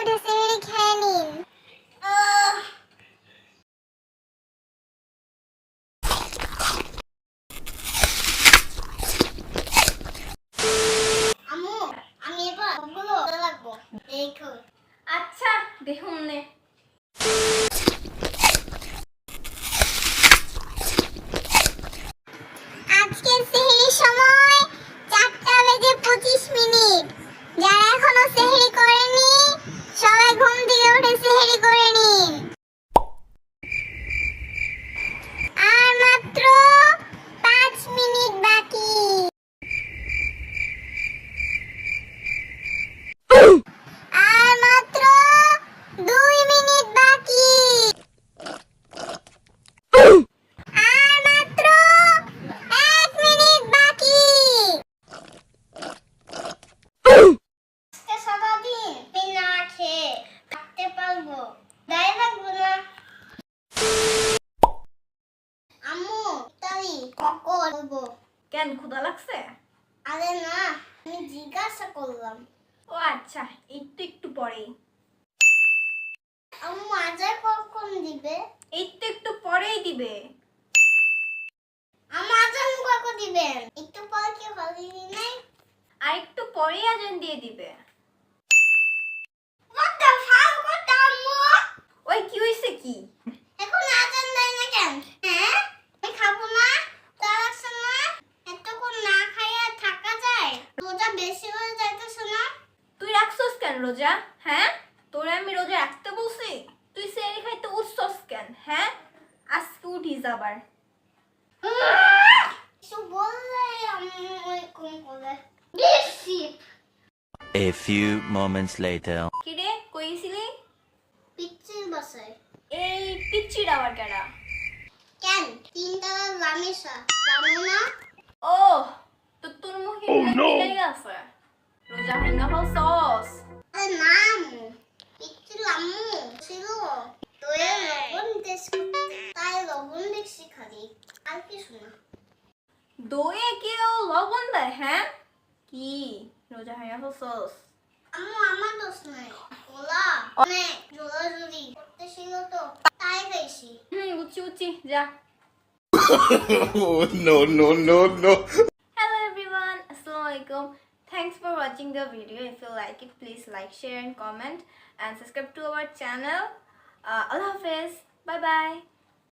উঠে সেহেরি খেয়ে নিন আমি এবার সবগুলো লাগবো? দেখো আচ্ছা দেখুন নে। করব কেন ক্ষুধা লাগছে? আরে না আমি জিজ্ঞাসা করলাম। ও আচ্ছা একটু একটু পরেই। আম্মু আজার কখন দিবে? এই তো একটু পরেই দিবে। আমার আজান কখন দিবেন? একটু পর কি হলিডে নাই? আর একটু পরেই আজান দিয়ে দিবে What the fuck? What the আম্মু? ওই কি হইছে কি এখন আজান দেয় না কেন হ্যাঁ আমি খাব না তার আছে না এতক্ষণ না খাইয়া থাকা যায় রোজা বেশি হয়ে যাইতেছে না তুই রাখছস কেন রোজা হ্যাঁ? তোরে আমি রোজা রাখতে বলছি? তুই সেরি খাইতে উঠছস কেন হ্যাঁ? আজকে উঠিস আবার। করে। বেশি A few moments later. কিরে কইছিলি পিচ্ছির বাসায়। এই পিচ্চির আবার কেডা কেন? তিনটা লামেশা জানো না? ও তো তোর মুখে কি আছে। রোজা ভাঙা হল সস দইয়ে কেউ লবণ দেয় হ্যাঁ? কি? রোজা আম্মু আমার দোষ নাই। ওলা অনেক জোরাজুরি করতেছিল তো তাই খাইছি হুম বুঝছি বুঝছি যা। Oh, no, no, no, no. Hello everyone, Assalamualaikum. Thanks for watching the video. If you like it, please like, share and comment and subscribe to our channel. Uh, Allah Hafiz. Bye bye.